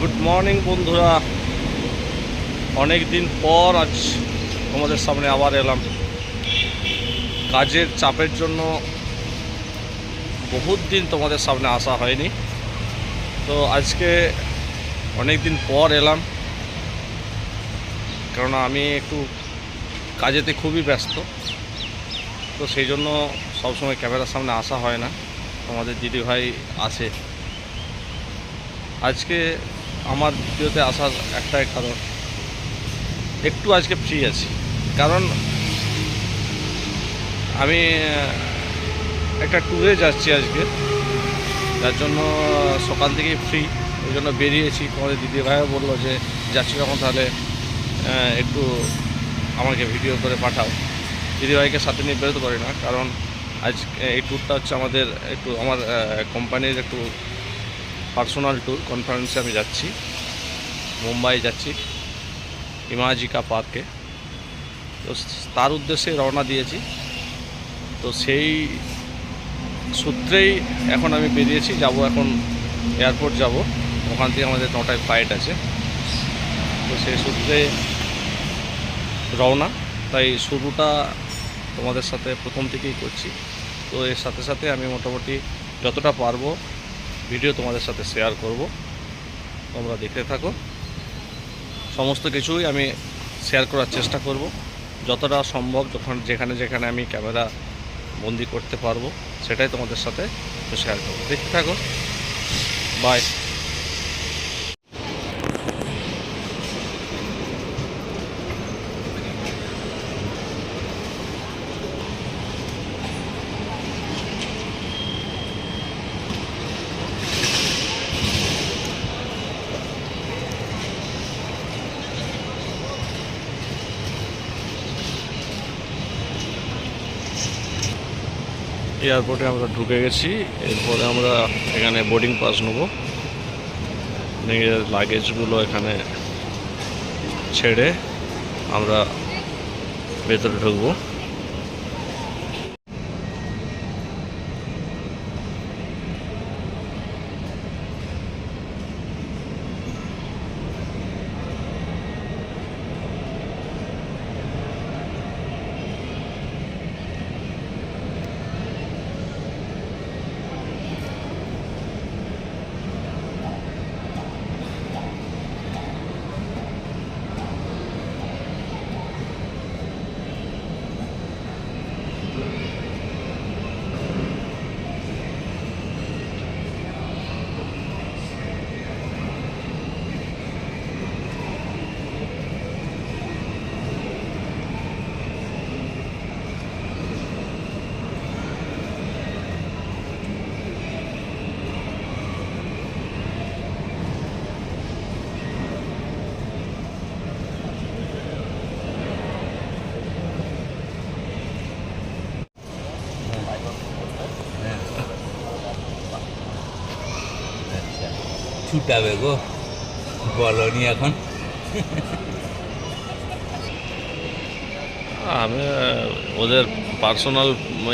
Good morning বন্ধুরা। অনেক দিন পর আজ তোমাদের সামনে আবার এলাম। কাজের চাপের জন্য বহুত দিন তোমাদের সামনে আসা হয়নি। তো আজকে অনেক দিন পর এলাম। কারণ আমি একটু কাজেতে খুবই ব্যস্ত। তো সেই জন্য সবসময় ক্যামেরার সামনে আসা হয় না। তোমাদের দিদিভাই আছে। আজকে আমার ভিডিওতে আসার একটাই কারণ, একটু আজকে ফ্রি আছি। কারণ আমি একটা ট্যুরে যাচ্ছি আজকে। যার জন্য সকাল থেকেই ফ্রি ওই জন্য বেরিয়েছি। তোমাদের দিদি ভাইও বলল যে, যাচ্ছি যখন তাহলে একটু আমাকে ভিডিও করে পাঠাও। দিদিভাইকে সাথে নিয়ে বেরোতে পারি না, কারণ আজ এই ট্যুরটা হচ্ছে আমাদের একটু, আমার কোম্পানির একটু পার্সোনাল ট্যুর কনফারেন্সে আমি যাচ্ছি। মুম্বাই যাচ্ছি, ইমাজিকা পার্কে। তো তার উদ্দেশ্যে রওনা দিয়েছি। তো সেই সূত্রেই এখন আমি বেরিয়েছি, যাব এখন এয়ারপোর্ট যাব। ওখান থেকে আমাদের নটায় ফ্লাইট আছে। তো সেই সূত্রে রওনা। তাই শুরুটা তোমাদের সাথে প্রথম থেকেই করছি। তো এর সাথে সাথে আমি মোটামুটি যতটা পারব ভিডিও তোমাদের সাথে শেয়ার করব। তোমরা দেখতে থাকো। সমস্ত কিছুই আমি শেয়ার করার চেষ্টা করব। যতটা সম্ভব যখন যেখানে যেখানে আমি ক্যামেরা বন্দি করতে পারব, সেটাই তোমাদের সাথে শেয়ার করব। দেখতে থাকো। বাই এয়ারপোর্টে আমরা ঢুকে গেছি, এরপরে আমরা এখানে বোর্ডিং পাস নেব। নিজের লাগেজগুলো এখানে ছেড়ে আমরা ভেতরে ঢুকবো। ছুটাবে গো। বলনি এখন। আমি ওদের পার্সোনাল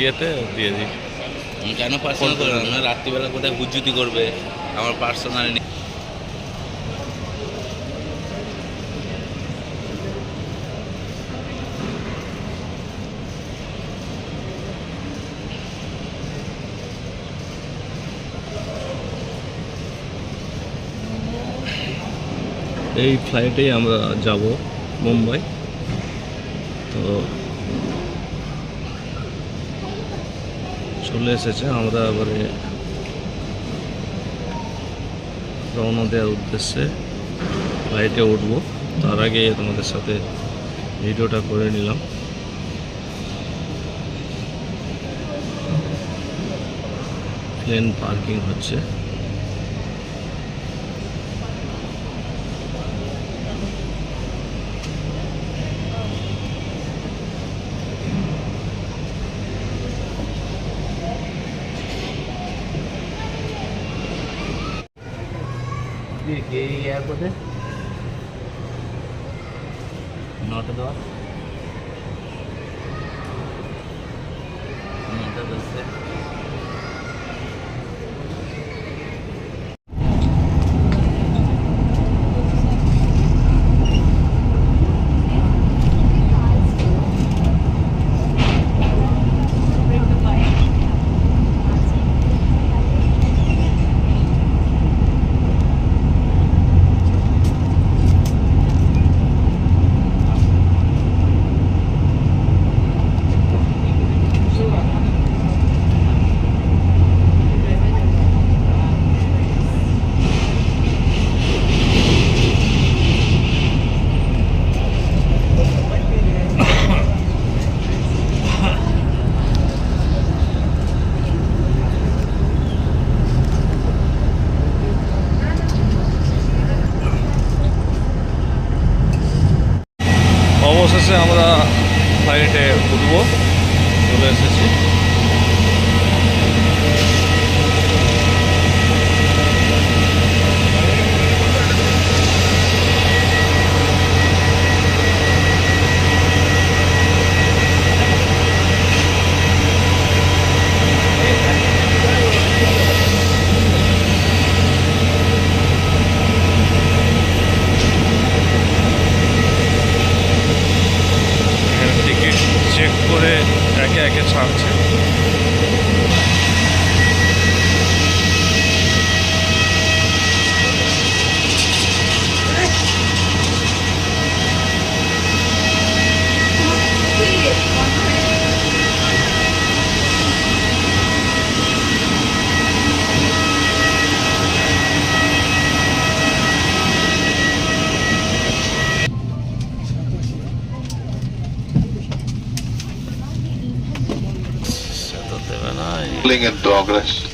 ইয়েতে দিয়ে দিই। কেন পার্সোনাল করবে? না রাত্রিবেলা কোথায় হুজ্জুতি করবে? আমার পার্সোনাল এই ফ্লাইটেই আমরা যাব মুম্বাই। তো চলে এসেছে আমরা এবারে রওনা দেওয়ার উদ্দেশ্যে ফ্লাইটে উঠবো। তার আগে তোমাদের সাথে ভিডিওটা করে নিলাম। প্লেন পার্কিং হচ্ছে। এয়ারপোর্টে নটা দশ নটা আমরা progress.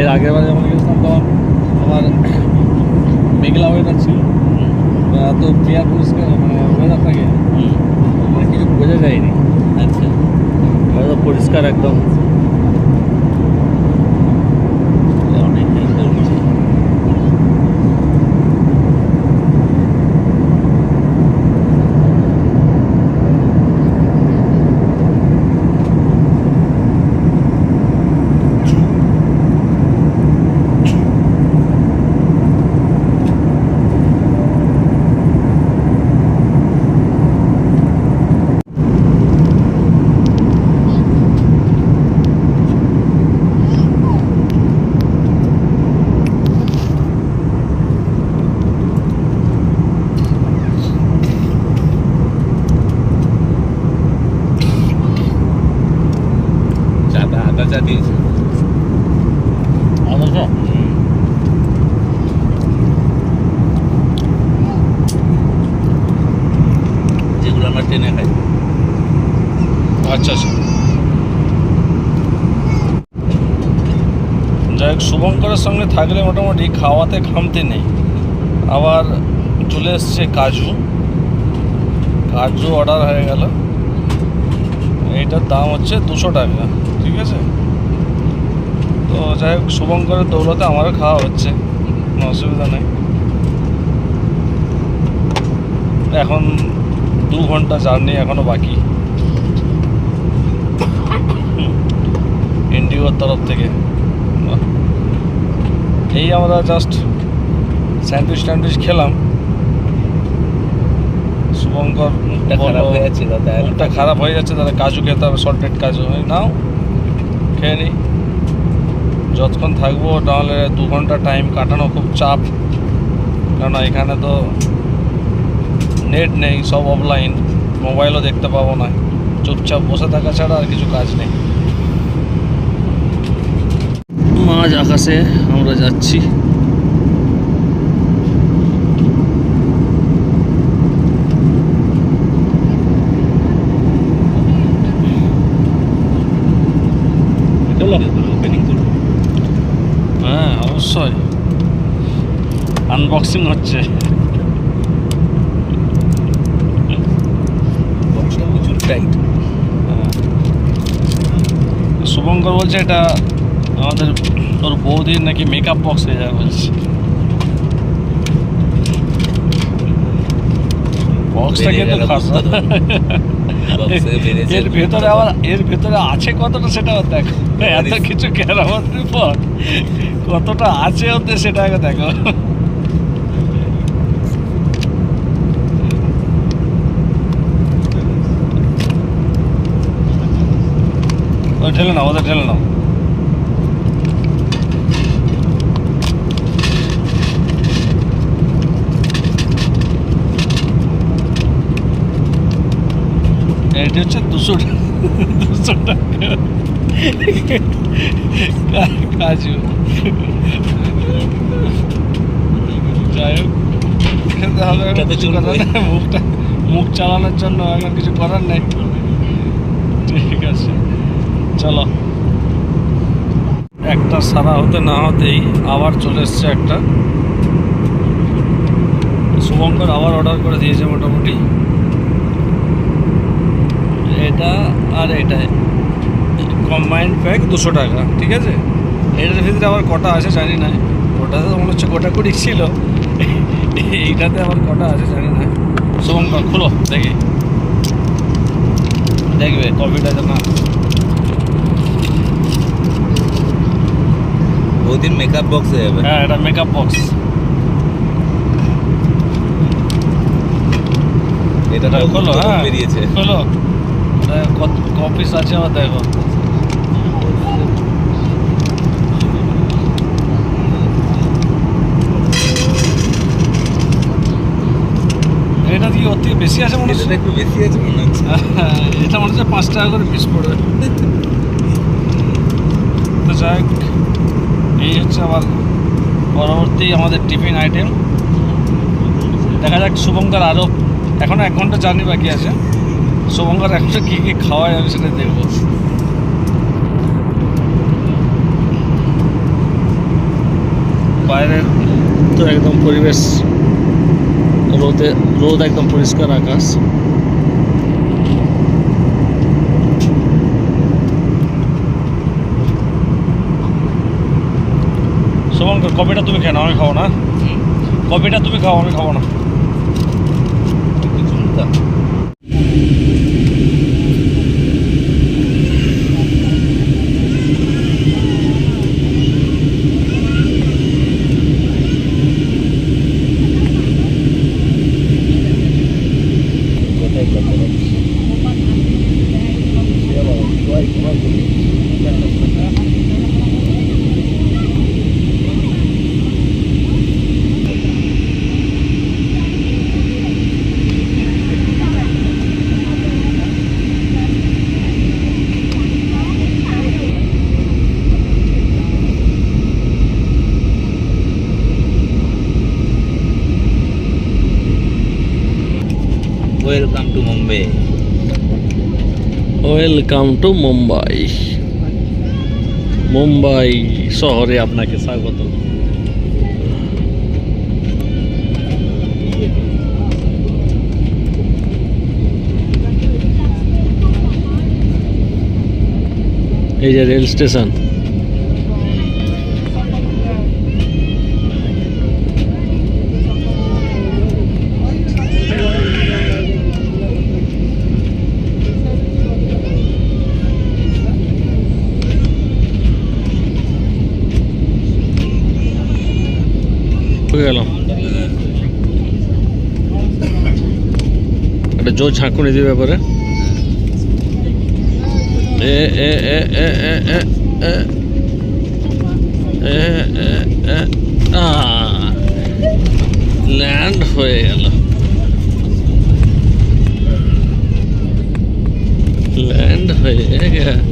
এর আগের বার যেমন গেছিলাম তখন আমার মেঘলা ওয়েদার ছিল। এত ক্লিয়ার পরিষ্কার মানে ওয়েদার থাকে। মানে কিছু বোঝা যায়নি। আচ্ছা। পরিষ্কার একদম। শুভঙ্করের সঙ্গে থাকলে মোটামুটি খাওয়াতে খামতে নেই। আবার চলে এসছে কাজু। কাজু অর্ডার হয়ে গেল। এইটার দাম হচ্ছে দুশো টাকা। ঠিক আছে? তো যাই হোক, শুভঙ্করের দৌলতে আমারও খাওয়া হচ্ছে। কোনো অসুবিধা নেই। এখন দু ঘণ্টা জার্নি এখনও বাকি। ইন্ডিগোর তরফ থেকে। এই আমরা জাস্ট স্যান্ডউইচ ট্যান্ডউইচ খেলাম। শুভঙ্কর মুখটা খারাপ হয়ে যাচ্ছিল তাই মুখটা খারাপ হয়ে যাচ্ছে তাহলে কাজু খেতে হবে সল্টেড কাজু। নাও খেয়ে নিই যতক্ষণ থাকব নাহলে দু ঘণ্টা টাইম কাটানো খুব চাপ। কারণ এখানে তো নেট নেই সব অফলাইন মোবাইলও দেখতে পাবো না। চুপচাপ বসে থাকা ছাড়া আর কিছু কাজ নেই। মাঝ আকাশে আমরা যাচ্ছি। হ্যাঁ অবশ্যই। আনবক্সিং হচ্ছে। প্রচুর শুভঙ্কর বলছে এটা আমাদের ওর বৌদির নাকি মেকআপ বক্স হয়ে যাবে বলছি। বক্সটা কিন্তু খাস এর ভেতরে আবার এর ভেতরে আছে কতটা সেটা দেখো। এত কিছু কেরামতির পর কতটা আছে ওতে সেটা আগে দেখো। ঠেলে নাও ওদের ঠেলে নাও এটা হচ্ছে দুশো দুশো টাকা। কাজু। যাই হোক। মুখটা মুখ চালানোর জন্য এখন কিছু করার নেই। ঠিক আছে চলো। একটা সারা হতে না হতেই আবার চলে এসছে একটা। শুভঙ্কর আবার অর্ডার করে দিয়েছে মোটামুটি। এটা আর এটা। কম্বাইন্ড প্যাক দুশো টাকা ঠিক আছে? এটার ভিতরে আবার কটা আছে জানি না। ওটাতে তো মনে হচ্ছে গোটা কুড়ি ছিল। এইটাতে আবার কটা আছে জানি না। শুভঙ্কর খুলো দেখি। দেখবে কপিটা না। ওদিন মেকআপ বক্স হয়ে যাবে। হ্যাঁ এটা মেকআপ বক্স এটা এটা খোলো হ্যাঁ বেরিয়েছে। খোলো। কপিস আছে আবার দেখো। এটা কি ওর থেকে বেশি আছে মনে হচ্ছে? একটু বেশি আছে মনে হচ্ছে। এটা মনে হচ্ছে পাঁচ টাকা করে পিস পড়বে। তো যাই এই হচ্ছে আবার পরবর্তী আমাদের টিফিন আইটেম দেখা যাক শুভঙ্কর আরও এখনও এক ঘণ্টা জার্নি বাকি আছে। শুভঙ্কর এখনও কী কী খাওয়ায় আমি সেটা দেখব। বাইরের তো একদম পরিবেশ রোদে রোদ একদম পরিষ্কার আকাশ। শুভঙ্কর কপিটা তুমি খেয়ে নাও আমি খাব না। কপিটা তুমি খাও আমি খাব না একটু চুলটা কোথায় কথা বলছি ওয়েলকাম টু মুম্বাই মুম্বাই শহরে আপনাকে স্বাগত। এই যে রেল স্টেশন। জো ঝাঁকুনি দিবে এবারে ল্যান্ড হয়ে গেল ল্যান্ড হয়ে গেল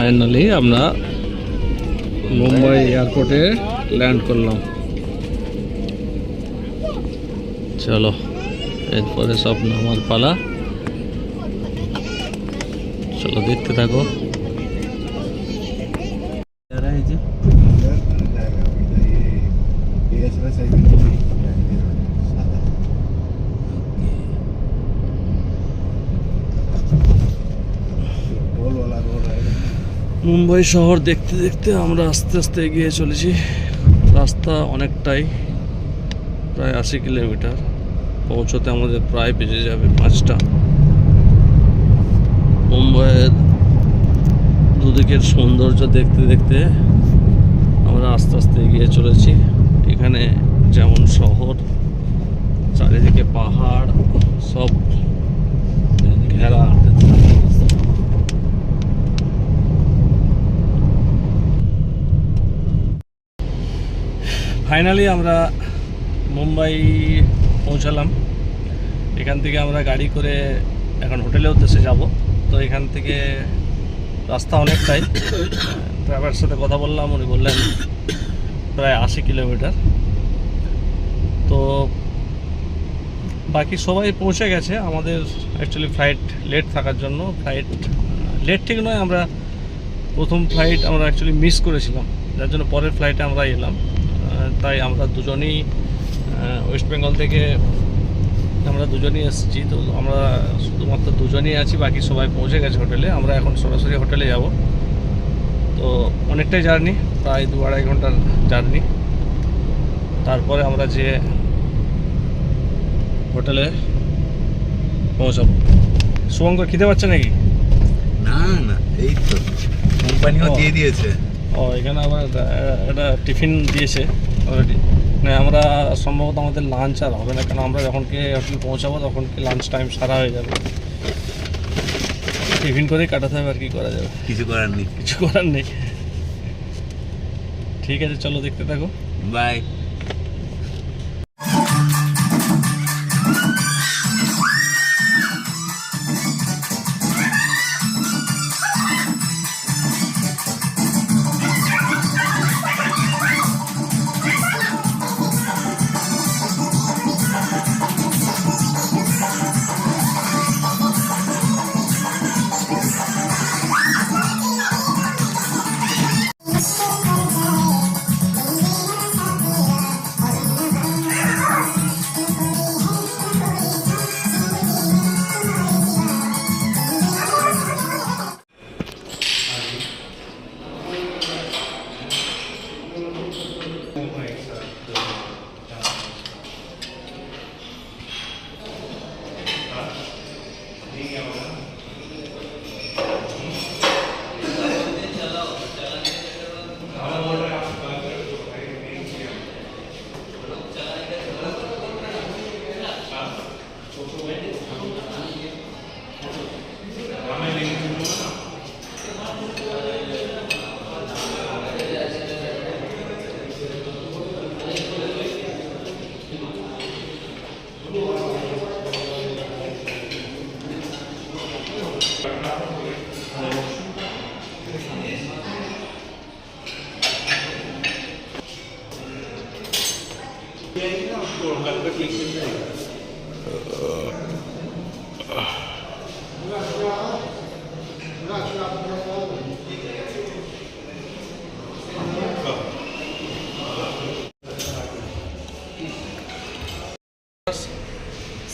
ফাইনালি আমরা মুম্বাই এয়ারপোর্টে ল্যান্ড করলাম। চলো এরপরে সব নামার পালা। চলো দেখতে থাকো। মুম্বাই শহর দেখতে দেখতে আমরা আস্তে আস্তে এগিয়ে চলেছি। রাস্তা অনেকটাই প্রায় আশি কিলোমিটার। পৌঁছতে আমাদের প্রায় বেজে যাবে পাঁচটা। মুম্বাইয়ের দুদিকের সৌন্দর্য দেখতে দেখতে আমরা আস্তে আস্তে এগিয়ে চলেছি। এখানে যেমন শহর, চারিদিকে পাহাড়, সব ঘেরা। ফাইনালি আমরা মুম্বাই পৌঁছালাম। এখান থেকে আমরা গাড়ি করে এখন হোটেলের উদ্দেশ্যে যাব। তো এখান থেকে রাস্তা অনেকটাই। ড্রাইভারের সাথে কথা বললাম, উনি বললেন প্রায় আশি কিলোমিটার। তো বাকি সবাই পৌঁছে গেছে। আমাদের অ্যাকচুয়ালি ফ্লাইট লেট থাকার জন্য। ফ্লাইট লেট ঠিক নয়, আমরা প্রথম ফ্লাইট আমরা অ্যাকচুয়ালি মিস করেছিলাম। যার জন্য পরের ফ্লাইটে আমরা এলাম। তাই আমরা দুজনেই ওয়েস্ট বেঙ্গল থেকে আমরা দুজনেই এসেছি। তো আমরা শুধুমাত্র দুজনেই আছি বাকি সবাই পৌঁছে গেছে হোটেলে। আমরা এখন সরাসরি হোটেলে যাব। তো অনেকটাই জার্নি প্রায় দু আড়াই ঘণ্টার জার্নি। তারপরে আমরা যে হোটেলে পৌঁছাবো। শুভঙ্কর খিদে পাচ্ছে নাকি? না না এই তো। কোম্পানিও দিয়ে দিয়েছে। ও এখানে আবার একটা টিফিন দিয়েছে। অলরেডি মানে আমরা সম্ভবত আমাদের লাঞ্চ আর হবে না কারণ আমরা যখন কি হোটেল পৌঁছাবো তখন কি লাঞ্চ টাইম সারা হয়ে যাবে। টিফিন করেই কাটাতে হবে আর কি করা যাবে। কিছু করার নেই। কিছু করার নেই। ঠিক আছে চলো দেখতে থাকো। বাই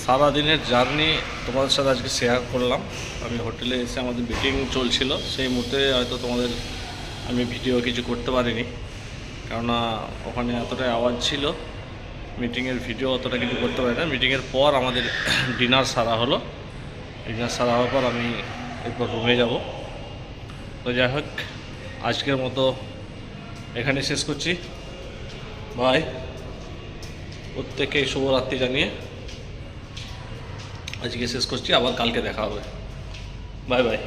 সারাদিনের জার্নি তোমাদের সাথে আজকে শেয়ার করলাম। আমি হোটেলে এসে আমাদের মিটিং চলছিল। সেই মুহূর্তে হয়তো তোমাদের আমি ভিডিও কিছু করতে পারিনি। কেননা ওখানে এতটাই আওয়াজ ছিল মিটিংয়ের ভিডিও অতটা কিছু করতে পারি না। মিটিংয়ের পর আমাদের ডিনার সারা হলো। ডিনার সারা হওয়ার পর আমি এরপর রুমে যাব। তো যাই হোক, আজকের মতো এখানে শেষ করছি। বাই প্রত্যেকে শুভরাত্রি জানিয়ে। আজকে শেষ করছি আবার কালকে দেখা হবে বাই বাই